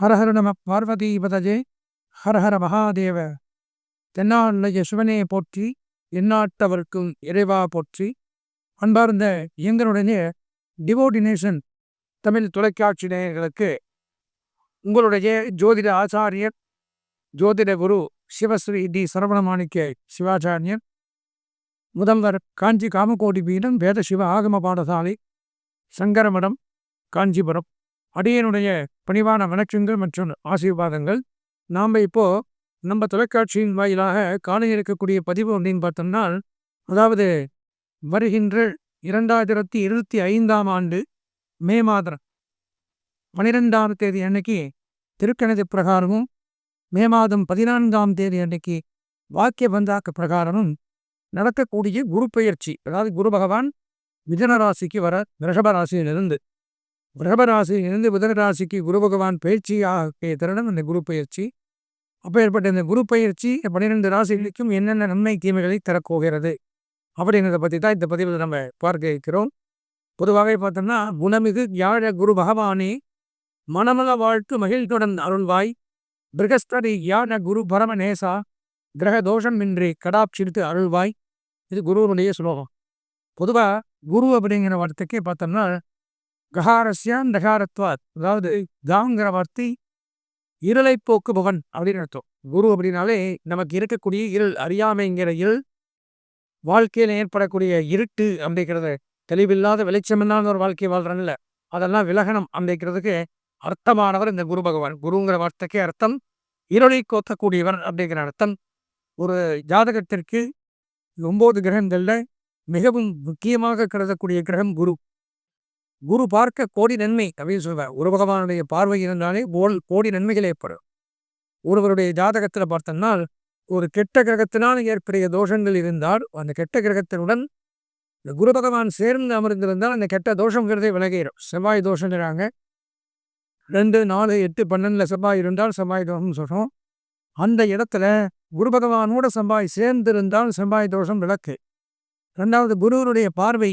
ஹரஹர நம பார்வதி பதஜே ஹரஹர மகாதேவ. தென்னாளுடைய சிவனே போற்றி எந்நாட்டவர்க்கும் இறைவா போற்றி. அன்பார்ந்த எங்களுடைய டிவோடினேஷன் தமிழ் தொலைக்காட்சி நேயர்களுக்கு உங்களுடைய ஜோதிட ஆச்சாரியர் ஜோதிட குரு சிவஸ்ரீ டி. சரவணமாணிக்க சிவாச்சாரியர் முதல்வர் காஞ்சி காமகோடி பீடம் வேத சிவ ஆகம பாடசாலை சங்கரமடம் காஞ்சிபுரம். அடியனுடைய பணிவான வணக்கங்கள் மற்றும் ஆசீர்வாதங்கள். நாம் இப்போ நம்ம தொலைக்காட்சியின் வாயிலாக காண இருக்கக்கூடிய பதிவு அப்படின்னு பார்த்தோம்னா அதாவது வருகின்ற இரண்டாயிரத்தி இருபத்தி ஐந்தாம் ஆண்டு மே மாதம் பனிரெண்டாம் தேதி அன்னைக்கு திருக்கணித பிரகாரமும் மே மாதம் பதினான்காம் தேதி அன்னைக்கு வாக்கிய பந்தாக்க பிரகாரமும் நடக்கக்கூடிய குரு பெயர்ச்சி அதாவது குரு பகவான் மிதன ராசிக்கு வர ரிஷப ராசியிலிருந்து ரிஷபராசியிலிருந்து புதன ராசிக்கு குரு பகவான் பயிற்சியாக தருணம் இந்த குரு பயிற்சி. அப்போ ஏற்பட்ட இந்த குரு பயிற்சி பன்னிரெண்டு ராசிகளுக்கும் என்னென்ன நன்மை தீமைகளை தரப்போகிறது? அப்படிங்கிறத பற்றி தான் இந்த பதிவில் நம்ம பார்க்க இருக்கிறோம். பொதுவாக பார்த்தோம்னா குணமிகு யாழ குரு பகவானே மனமல வாழ்த்து மகிழ்த்துடன் அருள்வாய். பிரகஸ்பதி யான குரு பரமநேசா கிரக தோஷமின்றி கடாப்சிரித்து அருள்வாய். இது குருவனுடைய சுலோகம். பொதுவாக குரு அப்படிங்கிற வார்த்தைக்கே பார்த்தோம்னா ககாரஸ்யான் தகாரத்வாத் அதாவது தாங்கிற வார்த்தை இருளை போக்குபவன் அப்படின்னு அர்த்தம். குரு அப்படின்னாலே நமக்கு இருக்கக்கூடிய இருள் அறியாமைங்கிற இருள் வாழ்க்கையில் ஏற்படக்கூடிய இருட்டு அப்படிங்கிறது. தெளிவில்லாத வெளிச்சமில்லாத ஒரு வாழ்க்கை வாழ்றன்ல. அதெல்லாம் விலகணம் அப்படிங்கிறதுக்கு அர்த்தமானவர் இந்த குரு பகவான். குருங்கிற வார்த்தைக்கு அர்த்தம் இருளை கோத்தக்கூடியவர் அப்படிங்கிற அர்த்தம். ஒரு ஜாதகத்திற்கு ஒன்பது கிரகங்களில் மிகவும் முக்கியமாக கருதக்கூடிய கிரகம் குரு. குரு பார்க்க கோடி நன்மை அப்படின்னு சொல்வேன் ஒரு பகவானுடைய பார்வை இருந்தாலே ஓல் கோடி நன்மைகள் ஏற்படும். ஒருவருடைய ஜாதகத்தில் பார்த்தோம்னா ஒரு கெட்ட கிரகத்தினால் ஏற்புடைய தோஷங்கள் இருந்தால் அந்த கெட்ட கிரகத்தினுடன் இந்த குரு பகவான் சேர்ந்து அமர்ந்திருந்தால் அந்த கெட்ட தோஷங்கிறதே விலகிடும் செவ்வாய் தோஷங்கிறாங்க ரெண்டு நாலு எட்டு பன்னெண்டுல செவ்வாய் இருந்தால் செவ்வாய் தோஷம் சொல்கிறோம் அந்த இடத்துல குரு பகவானோட செவ்வாய் சேர்ந்திருந்தால் செவ்வாய் தோஷம் விளக்கு. ரெண்டாவது குருவனுடைய பார்வை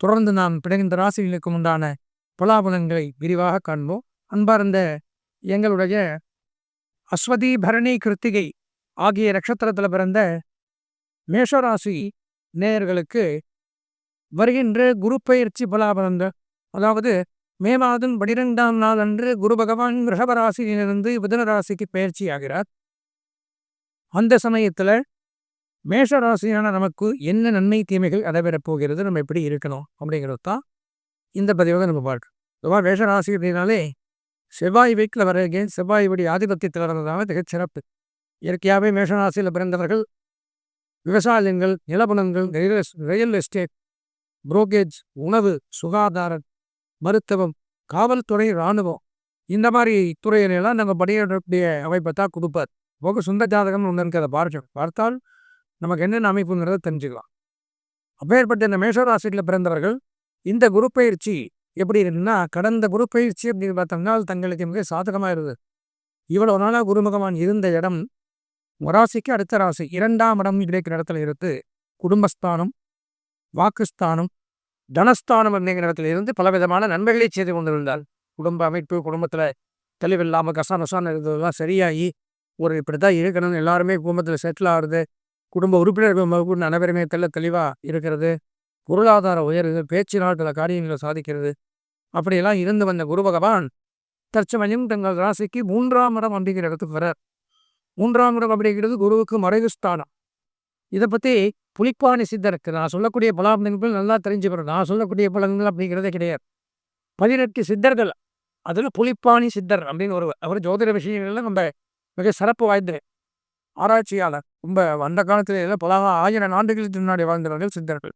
தொடர்ந்து நாம் பிறகின்ற ராசிகளுக்கு உண்டான பலாபலன்களை விரிவாக காண்போம். அன்பார்ந்த எங்களுடைய அஸ்வதி பரணி கிருத்திகை ஆகிய நட்சத்திரத்தில் பிறந்த மேஷராசி நேயர்களுக்கு வருகின்ற குரு பயிற்சி பலாபலன்கள் அதாவது மே மாதம் பனிரெண்டாம் நாள் அன்று குரு பகவான் ரிஷபராசியிலிருந்து புதன ராசிக்கு பயிற்சி ஆகிறார் அந்த சமயத்தில் மேஷ ராசியான நமக்கு என்ன நன்மை தீமைகள் நடைபெறப் போகிறது நம்ம எப்படி இருக்கணும் அப்படிங்கிறது தான் இந்த பதிவாக நம்ம பார்க்கணும் பொதுவாக மேஷ ராசி அப்படின்னாலே செவ்வாய் வீட்டில் வரகே செவ்வாயுடைய ஆதிபத்தியத்தில் வர்றதுனால மிகச்சிறப்பு. இயற்கையாகவே மேஷராசியில் பிறந்தவர்கள் விவசாயங்கள் நிலபுணங்கள் ரியல் ரியல் எஸ்டேட் புரோக்கேஜ் உணவு சுகாதாரம் மருத்துவம் காவல்துறை இராணுவம் இந்த மாதிரி துறையிலெல்லாம் நாங்கள் பணியாற்றக்கூடிய அமைப்பை தான் கொடுப்பார். போக சொந்த ஜாதகம் ஒன்று இருக்கிறத பார்க்கணும் பார்த்தால் நமக்கு என்னென்ன அமைப்புங்கிறத தெரிஞ்சுக்கலாம். அப்பேற்பட்ட இந்த மேஷராசியில் பிறந்தவர்கள் இந்த குரு பயிற்சி எப்படி இருக்குன்னா கடந்த குரு பயிற்சி அப்படின்னு பார்த்தோம்னா தங்களுக்கு மிக சாதகமாக இருந்தது. இவ்வளோ நாளாக குருமுகமான் இருந்த இடம் ராசிக்கு அடுத்த ராசி இரண்டாம் இடம் கிடைக்கிற இடத்துல இருந்து குடும்பஸ்தானம் வாக்குஸ்தானம் தனஸ்தானம் அப்படிங்கிற இடத்துல இருந்து பலவிதமான நன்மைகளை செய்து கொண்டிருந்தால் குடும்ப அமைப்பு குடும்பத்தில் தெளிவில்லாமல் கசானசான இருந்ததெல்லாம் சரியாகி ஒரு இப்படி தான் இருக்கணும் எல்லாருமே குடும்பத்தில் செட்டில் ஆகுறது குடும்ப உறுப்பினர்கள் அனைவருமே தெல்ல தெளிவாக இருக்கிறது. பொருளாதார உயர்வு பேச்சினால் பல காரியங்களை சாதிக்கிறது. அப்படியெல்லாம் இருந்து வந்த குரு பகவான் தற்சமயம் தங்கள் ராசிக்கு மூன்றாம் இடம் அப்படிங்கிற இடத்துக்கு வர மூன்றாம் இடம் அப்படிங்கிறது குருவுக்கு மறைவு ஸ்தானம். இதை பற்றி புலிப்பாணி சித்தருக்கு நான் சொல்லக்கூடிய பலாபலன்கள் நல்லா தெரிஞ்சுக்கிறோம் நான் சொல்லக்கூடிய பலன்கள் அப்படிங்கிறதே கிடையாது. பதினெட்டு சித்தர்கள். அதில் புலிப்பாணி சித்தர் அப்படின்னு ஒரு அவர் ஜோதிட விஷயங்கள்ல நம்ம மிக சிறப்பு வாய்ந்தேன் ஆராய்ச்சியாளர். ரொம்ப அந்த காலத்திலே பல ஆயிரம் ஆண்டுகளுக்கு முன்னாடி வாழ்ந்தவர்கள் சித்தர்கள்.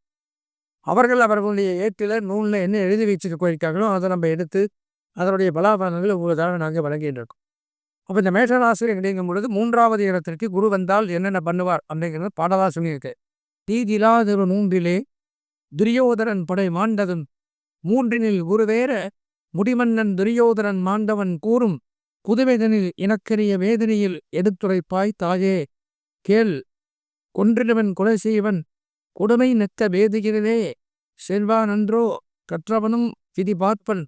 அவர்கள் அவர்களுடைய ஏட்டில் நூலில் என்ன எழுதி வச்சுட்டு போயிருக்காங்களோ அதை நம்ம எடுத்து அதனுடைய பலாபலன்கள் உங்களுக்காக நாங்கள் வழங்கிட்டு இருக்கோம் அப்போ இந்த மேஷராசி அப்படிங்கும் பொழுது மூன்றாவது இடத்திற்கு குரு வந்தால் என்னென்ன பண்ணுவார் அப்படிங்கிறது பாடலாக சொல்லியிருக்கேன். தீதிலாதிரு நூன்றிலே துரியோதரன் படை மாண்டதும் மூன்றினில் குருவேற முடிமன்னன் துரியோதரன் மாண்டவன் கூறும் குதுவேதனில் இனக்கரிய வேதனையில் எடுத்துரைப்பாய் தாயே. கேள் கொன்றினவன் கொலை செய்வன் கொடுமை நெத்த வேதுகிறதே செல்வானன்றோ கற்றவனும் விதி பார்ப்பன்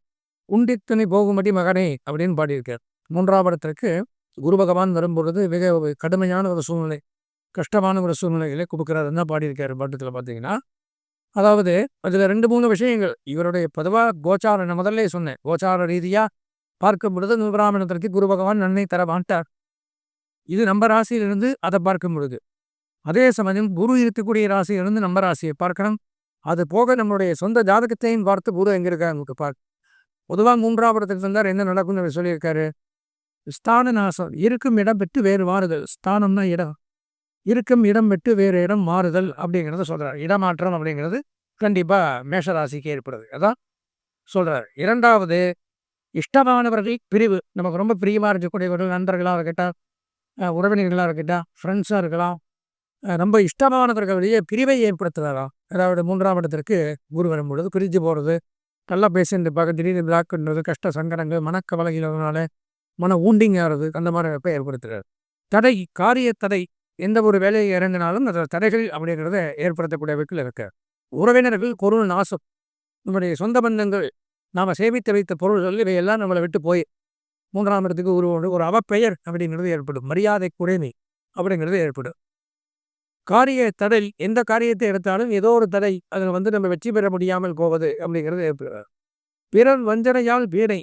உண்டித்தனை போகும்படி மகனே அப்படின்னு பாடியிருக்கார். மூன்றாம் இடத்திற்கு குரு பகவான் வரும்பொழுது மிக கடுமையான ஒரு சூழ்நிலை கஷ்டமான ஒரு சூழ்நிலைகளை கொடுக்குறாரு என்ன பாடியிருக்காரு. பாட்டத்தில் பார்த்தீங்கன்னா அதாவது அதில் ரெண்டு மூணு விஷயங்கள். இவருடைய பொதுவாக கோச்சார நான் முதல்ல சொன்னேன் கோச்சார ரீதியாக பார்க்கும் பொழுது நூபராமணத்திற்கு குரு பகவான் நன்மை தர மாட்டார். இது நம்ம ராசியிலிருந்து அதை பார்க்கும் பொழுது. அதே சமயம் குரு இருக்கக்கூடிய ராசியிலிருந்து நம்ம ராசியை பார்க்கணும். அது போக நம்மளுடைய சொந்த ஜாதகத்தையும் பார்த்து குரு எங்கே இருக்காங்க பார்க்க பொதுவாக மூன்றாம் இடத்துக்கு என்ன நடக்கும்னு சொல்லியிருக்காரு? ஸ்தான நாசம் இருக்கும் இடம் பெற்று வேறு மாறுதல். ஸ்தானம்னா இடம். இருக்கும் இடம் விட்டு வேறு இடம் மாறுதல் அப்படிங்கிறத சொல்கிறார் இடமாற்றம் அப்படிங்கிறது கண்டிப்பாக மேஷராசிக்கு ஏற்படுது. அதான் சொல்கிறார் இரண்டாவது இஷ்டமானவர்கள் பிரிவு. நமக்கு ரொம்ப பிரியமாக இருக்கக்கூடியவர்கள் நண்பர்களாக இருக்கட்டும் உறவினர்களாக இருக்கட்டும் ஃப்ரெண்ட்ஸாக இருக்கலாம். ரொம்ப இஷ்டமானவர்களுடைய பிரிவை ஏற்படுத்துகிறாராம் அதாவது மூன்றாம் இடத்திற்கு குரு வரும்பொழுது பிரிஞ்சு போகிறது நல்லா பேசிட்டு பார்க்க திடீர்னு பிளாக் பண்ணுறது கஷ்ட சங்கடங்கள் மனக்கவலைகிறதுனால மன ஊண்டிங் ஆகிறது அந்த மாதிரி வெப்பை ஏற்படுத்துகிறார் தடை காரிய தடை எந்த ஒரு வேலையை இறங்கினாலும் அந்த தடைகள் அப்படிங்கிறத ஏற்படுத்தக்கூடிய வைக்கில் இருக்க உறவினர்கள் பொருள் நாசம். நம்முடைய சொந்த பந்தங்கள் நாம் சேமித்து வைத்த பொருள்கள் இவையெல்லாம் நம்மளை விட்டு போய் மூன்றாம் இடத்துக்கு ஒரு ஒரு அவப்பெயர் அப்படிங்கிறது ஏற்படும். மரியாதை குறைமை அப்படிங்கிறது ஏற்படும். காரிய தடை எந்த காரியத்தை எடுத்தாலும் ஏதோ ஒரு தடை அதில் வந்து நம்ம வெற்றி பெற முடியாமல் போவது அப்படிங்கிறது ஏற்படுகிறது பிறர் வஞ்சனையால் வீணை.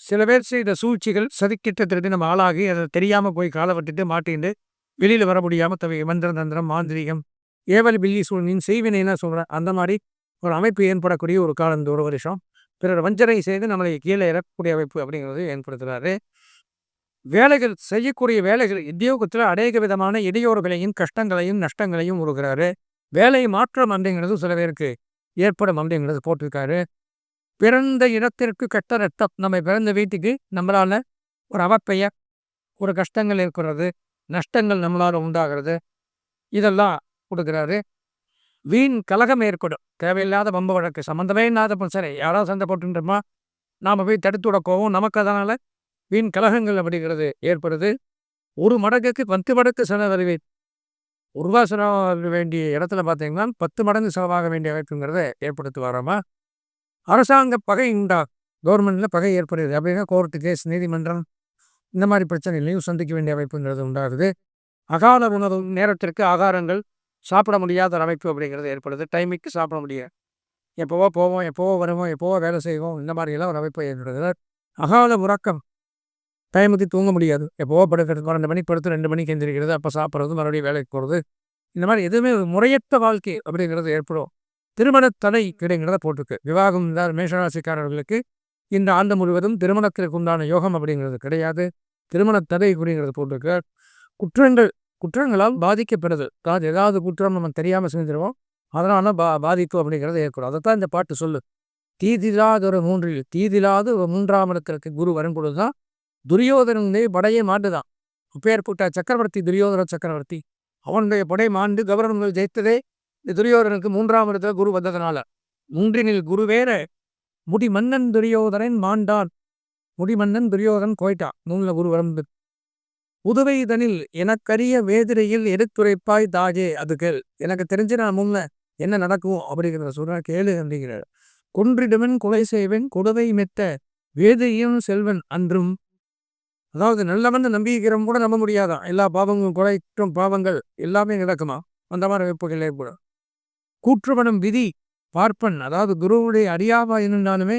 சில பேர் செய்த சூழ்ச்சிகள் சதிக்கிட்டத்திற்கு நம்ம ஆளாகி அதை தெரியாமல் போய் காலை விட்டுட்டு மாட்டிட்டு வெளியில் வர முடியாமல் தவி மந்திர தந்திரம் மாந்திரிகம் ஏவல் பில்லி சூழ்நின் செய்வினைன்னா சொல்கிறேன் அந்த மாதிரி ஒரு அமைப்பு ஏற்படக்கூடிய ஒரு காலம் இந்த ஒரு வருஷம். பிறர் வஞ்சனை செய்து நம்மளை கீழே இறக்கக்கூடிய அமைப்பு அப்படிங்கிறது ஏற்படுத்துகிறாரு வேலைகள் செய்யக்கூடிய வேலைகள் உத்தியோகத்தில் அநேக விதமான இடையூறுகளையும் கஷ்டங்களையும் நஷ்டங்களையும் உருகிறாரு. வேலை மாற்றம் அப்படிங்கிறது சில பேருக்கு ஏற்படும் அப்படிங்கிறது போட்டிருக்காரு. பிறந்த இடத்திற்கு கெட்ட ரத்தம் நம்ம பிறந்த வீட்டுக்கு நம்மளால் ஒரு அவப்பெயர் ஒரு கஷ்டங்கள் இருக்கிறது நஷ்டங்கள் நம்மளால் உண்டாகிறது இதெல்லாம் கொடுக்குறாரு. வீண் கலகம் ஏற்படும். தேவையில்லாத பம்பு வழக்கு. சம்மந்தமே இல்லாத பிரச்சனை யாராவது சண்டை போட்டுன்றோமா நாம் போய் தடுத்து விடக்கோவும் நமக்கு அதனால் வீண் கலகங்கள் அப்படிங்கிறது ஏற்படுது. ஒரு மடங்குக்கு பத்து மடங்கு செலவழிவை ஒரு ரூபா செலவாக வேண்டிய இடத்துல பார்த்தீங்கன்னா பத்து மடங்கு செலவாக வேண்டிய வாய்ப்புங்கிறத ஏற்படுத்தி வரோமா அரசாங்க பகை உண்டா? கவர்மெண்ட்டில் பகை ஏற்படுது அப்படின்னா கோர்ட்டு கேஸ் நீதிமன்றம் இந்த மாதிரி பிரச்சனைகளையும் சந்திக்க வேண்டிய அமைப்புங்கிறது உண்டாகுது. அகால உணவு நேரத்திற்கு ஆகாரங்கள் சாப்பிட முடியாத ஒரு அமைப்பு அப்படிங்கிறது ஏற்படுது. டைமுக்கு சாப்பிட முடியாது. எப்போவோ போவோம் எப்போவோ வருவோம் எப்போவோ வேலை செய்வோம். இந்த மாதிரியெல்லாம் ஒரு அமைப்பு ஏற்படுது. அகால உறக்கம் டைமுக்கு தூங்க முடியாது. எப்போவோ படுக்கிறது ரெண்டு மணிக்கு படுத்து ரெண்டு மணிக்கு எந்திரிக்கிறது அப்போ சாப்பிட்றது மறுபடியும் வேலைக்கு போகிறது இந்த மாதிரி எதுவுமே முறையற்ற வாழ்க்கை அப்படிங்கிறது ஏற்படும். திருமண தடை கிடைங்கிறத போட்டிருக்கு. விவாகம் இல்லாத மேஷராசிக்காரர்களுக்கு இந்த ஆண்டு முழுவதும் திருமணத்திற்கு உண்டான யோகம் அப்படிங்கிறது கிடையாது. திருமண தடை அப்படிங்கிறது போட்டிருக்கு. குற்றங்கள் குற்றங்களால் பாதிக்கப்படுது. அதாவது ஏதாவது குற்றம் நம்ம தெரியாமல் செஞ்சிருவோம். அதனால பா பாதிப்பு அப்படிங்கிறது ஏற்படும். அதைத்தான் இந்த பாட்டு சொல்லு தீதிலாத ஒரு மூன்றில் தீதிலாத ஒரு மூன்றாம் இடத்திற்கு குரு வரும்பொழுது தான் துரியோதனே படையே மாண்டுதான் பேர்பட்ட சக்கரவர்த்தி துரியோதன சக்கரவர்த்தி. அவனுடைய படை மாண்டு கவர்னர்கள் ஜெயித்ததே இந்த துரியோதனுக்கு மூன்றாம் இடத்துல குரு வந்ததுனால. மூன்றினில் குரு வேற துரியோதனன் மாண்டான். முடிமன்னன் துரியோதன் கோயிட்டான். நூலில் குரு வரம்பு உதவைதனில் எனக்கரிய வேதிரையில் எடுத்துரைப்பாய் தாஜே அது கேள். எனக்கு தெரிஞ்சு நான் முன்ன என்ன நடக்கும் அப்படிங்கிறத சொல்ற கேளு அப்படிங்கிறார். கொன்றிடுவன் கொலை செய்வன் கொடுவை மெத்த வேதையும் செல்வன் அன்றும். அதாவது நல்லவன் நம்பிக்கிறவன் கூட நம்ப முடியாதான். எல்லா பாவங்களும் குறைக்கும் பாவங்கள் எல்லாமே நடக்குமா? அந்த மாதிரி வைப்புகள் ஏற்படும். கூற்றுவனும் விதி பார்ப்பன். அதாவது குருவுடைய அறியாவா இருந்தாலுமே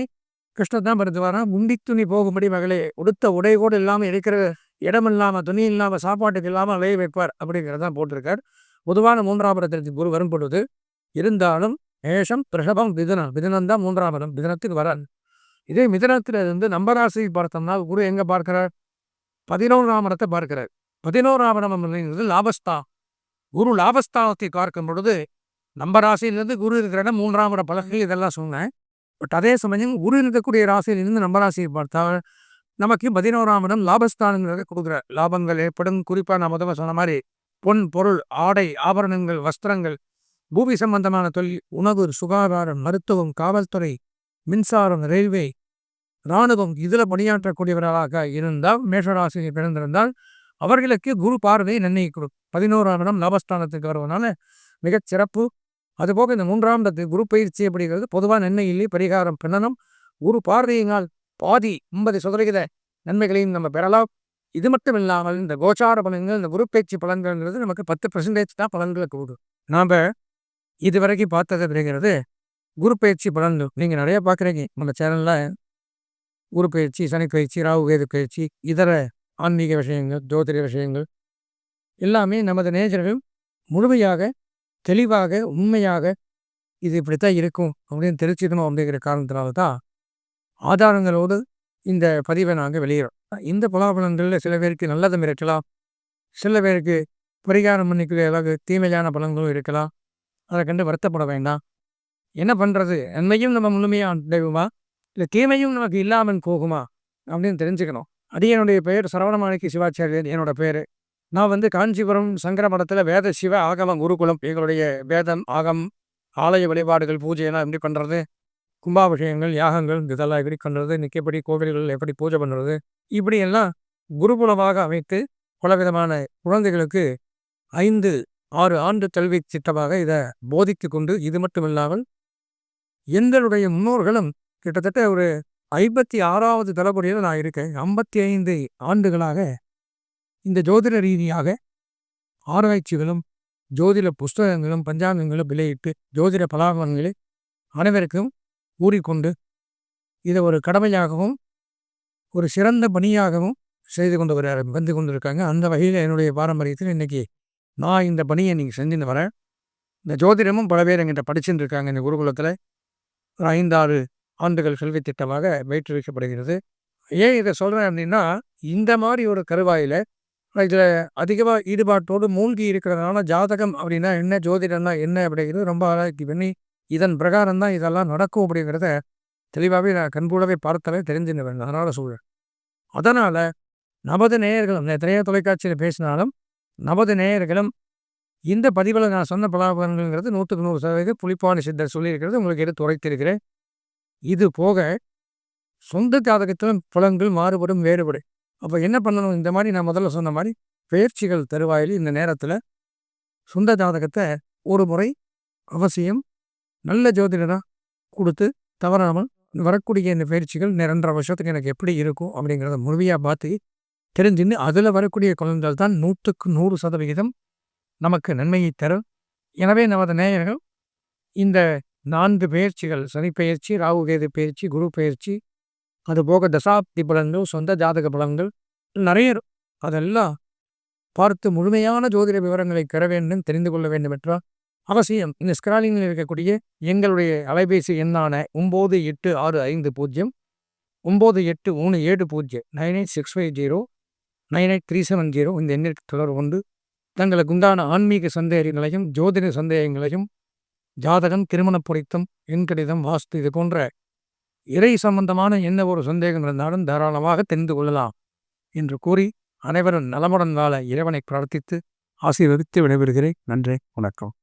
கிருஷ்ணர் தான் படுத்து வரான் முண்டி துணி போகும்படி மகளே உடுத்த உடை கூட இல்லாமல் இருக்கிற இடம் இல்லாமல் துணி இல்லாமல் சாப்பாட்டுக்கு இல்லாமல் அலைய வைப்பார் அப்படிங்கிறதான் போட்டிருக்கார். பொதுவான மூன்றாம் குரு வரும் பொழுது இருந்தாலும் மேஷம் ரிஷபம் மிதனம் மிதனம் தான் மூன்றாம் இடம் மிதனத்துக்கு வராது இதே மிதனத்தில் இருந்து பார்த்தோம்னா குரு எங்கே பார்க்கிறார்? பதினோராம் இடத்தை பார்க்கிறார். பதினோராம் இடம் அப்படிங்கிறது குரு லாபஸ்தானத்தை பார்க்கும் பொழுது நம்ம ராசியிலிருந்து குரு இருக்கிற இடம் மூன்றாம் இட பலகை இதெல்லாம் சொன்னேன். பட் அதே சமயம் குரு இருக்கக்கூடிய ராசியிலிருந்து நம்ம ராசியை பார்த்தால் நமக்கு பதினோராம் இடம் லாபஸ்தானங்கிறத கொடுக்குறார் லாபங்கள் ஏற்படும். குறிப்பாக நான் முதல்ல சொன்ன மாதிரி பொன் பொருள் ஆடை ஆபரணங்கள் வஸ்திரங்கள் பூமி சம்பந்தமான தொழில் உணவு சுகாதாரம் மருத்துவம் காவல்துறை மின்சாரம் ரயில்வே இராணுவம் இதில் பணியாற்றக்கூடியவர்களாக இருந்தால் மேஷராசியை பிறந்திருந்தால் அவர்களுக்கு குரு பார்வை நன்மை கொடுக்கும் பதினோராம் இடம் லாபஸ்தானத்துக்கு வருவதனால மிகச் சிறப்பு. அதுபோக இந்த மூன்றாம் இடத்து குரு பயிற்சி அப்படிங்கிறது பொதுவாக நன்மை இல்லை பரிகாரம் பின்னணும் குரு பார்வையினால் பாதி ஐம்பது சதவிகித நன்மைகளையும் நம்ம பெறலாம். இது மட்டும் இல்லாமல் இந்த கோச்சார பலன்கள் இந்த குருப்பேச்சு பலன்கள்ங்கிறது நமக்கு பத்து பர்சன்டேஜ் தான் பலன்களை கூடும் நாம் இதுவரைக்கும் பார்த்தது அப்படிங்கிறது குருப்பெயர்ச்சி பலன்கள். நீங்கள் நிறையா பார்க்குறீங்க நம்ம சேனலில் குருப்பெயர்ச்சி சனிப்பயிற்சி ராகு கேது பயிற்சி இதர ஆன்மீக விஷயங்கள் ஜோதிட விஷயங்கள் எல்லாமே நமது நேஜர்கள் முழுமையாக தெளிவாக உண்மையாக இது இப்படித்தான் இருக்கும் அப்படின்னு தெரிஞ்சுக்கணும் அப்படிங்கிற காரணத்தினால தான் ஆதாரங்களோடு இந்த பதிவை நாங்கள் வெளியிடோம் இந்த பலாபலன்களில் சில பேருக்கு நல்லதும் இருக்கலாம் சில பேருக்கு பரிகாரம் பண்ணிக்கிற அளவுக்கு தீமையான பலன்களும் இருக்கலாம். அதை கண்டு வருத்தப்பட வேண்டாம். என்ன பண்ணுறது நன்மையும் நம்ம முழுமையாக அடைவுமா? இல்லை தீமையும் நமக்கு இல்லாமல் போகுமா? அப்படின்னு தெரிஞ்சுக்கணும். அது என்னுடைய பெயர் சரவணமாணிக்கு சிவாச்சாரியர் என்னோட பேர். நான் வந்து காஞ்சிபுரம் சங்கர மடத்தில் வேத சிவ ஆகம குருகுலம் எங்களுடைய வேதம் ஆகம் ஆலய வழிபாடுகள் பூஜையெல்லாம் எப்படி பண்ணுறது கும்பாபிஷேகங்கள் யாகங்கள் இதெல்லாம் எப்படி பண்ணுறது நிற்கப்படி கோவில்கள் எப்படி பூஜை பண்ணுறது இப்படியெல்லாம் குருகுலமாக அமைத்து பலவிதமான குழந்தைகளுக்கு ஐந்து ஆறு ஆண்டு கல்வி திட்டமாக இதை போதித்து கொண்டு இது மட்டுமில்லாமல் எங்களுடைய முன்னோர்களும் கிட்டத்தட்ட ஒரு ஐம்பத்தி ஆறாவது தலைமுறையில் நான் இருக்கேன். ஐம்பத்தி ஐந்து ஆண்டுகளாக இந்த ஜோதிட ரீதியாக ஆராய்ச்சிகளும் ஜோதிட புஸ்தகங்களும் பஞ்சாங்கங்களும் விலையிட்டு ஜோதிட பலாபலங்களை அனைவருக்கும் கூறிக்கொண்டு இதை ஒரு கடமையாகவும் ஒரு சிறந்த பணியாகவும் செய்து கொண்டு வர வந்து கொண்டிருக்காங்க. அந்த வகையில் என்னுடைய பாரம்பரியத்தில் இன்றைக்கி நான் இந்த பணியை நீங்கள் செஞ்சுன்னு வரேன் இந்த ஜோதிடமும் பல பேர் எங்கிட்ட படிச்சுட்டு இருக்காங்க. இந்த குருகுலத்தில் ஒரு ஐந்தாறு ஆண்டுகள் கல்வி திட்டமாக பயிற்றுவிக்கப்படுகிறது. ஏன் இதை சொல்கிறேன் அப்படின்னா இந்த மாதிரி ஒரு கருவாயில் இதில் அதிகமாக ஈடுபாட்டோடு மூழ்கி இருக்கிறதுனால ஜாதகம் அப்படின்னா என்ன ஜோதிடம்னா என்ன அப்படிங்கிறது ரொம்ப ஆராய்ச்சி பண்ணி இதன் பிரகாரம் தான் இதெல்லாம் நடக்கும் அப்படிங்கிறத தெளிவாகவே நான் கண்கூடவே பார்த்தவே தெரிஞ்சுன்னு அதனால் சூழல் அதனால் நமது நேயர்களும் எத்தனையோ தொலைக்காட்சியில் பேசினாலும் நமது நேயர்களும் இந்த பதிவில் நான் சொன்ன பலாபலன்கள்ங்கிறது நூற்றுக்கு நூறு சதவீதம் புலிப்பாணி சித்தர் சொல்லியிருக்கிறது உங்களுக்கு எடுத்து உரைத்திருக்கிறேன். இது போக சொந்த ஜாதகத்திலும் புலங்கள் மாறுபடும் வேறுபடும். அப்போ என்ன பண்ணணும்? இந்த மாதிரி நான் முதல்ல சொன்ன மாதிரி பயிற்சிகள் தருவாயில் இந்த நேரத்தில் சொந்த ஜாதகத்தை ஒரு முறை அவசியம் நல்ல ஜோதிடராக கொடுத்து தவறாமல் வரக்கூடிய இந்த பயிற்சிகள் நிரன்ற வருஷத்துக்கு எனக்கு எப்படி இருக்கும் அப்படிங்கிறத முழுமையாக பார்த்து தெரிஞ்சுன்னு அதில் வரக்கூடிய குழந்தைகள் தான் நூற்றுக்கு நூறு சதவிகிதம் நமக்கு நன்மையை தரும் எனவே நமது நேயர்கள் இந்த நான்கு பயிற்சிகள் சனி பயிற்சி ராகு கேது பயிற்சி குரு பயிற்சி அது போக தசாப்தி பலன்கள் சொந்த ஜாதக பலன்கள் நிறைய அதெல்லாம் பார்த்து முழுமையான ஜோதிட விவரங்களை பெற வேண்டும் தெரிந்து கொள்ள வேண்டும் என்றால் அவசியம். இந்த ஸ்கிராலிங்கில் இருக்கக்கூடிய எங்களுடைய அலைபேசி எண்ணான ஒம்பது எட்டு ஆறு ஐந்து பூஜ்ஜியம் ஒம்பது எட்டு மூணு ஏழு பூஜ்ஜியம் nine eight six five zero nine eight three seven zero இந்த எண்ணிற்கு தொடர்பு கொண்டு தங்களுக்கு உண்டான ஆன்மீக சந்தேகங்களையும் ஜோதிட சந்தேகங்களையும் ஜாதகம் திருமண பொறித்தம் எண்கடிதம் வாஸ்து இது போன்ற இறை சம்பந்தமான என்ன ஒரு சந்தேகம் இருந்தாலும் தாராளமாக தெரிந்து கொள்ளலாம் என்று கூறி அனைவரும் நலமுடன் வாழ இறைவனை பிரார்த்தித்து ஆசீர்வதித்து விடைபெறுகிறேன். நன்றி வணக்கம்.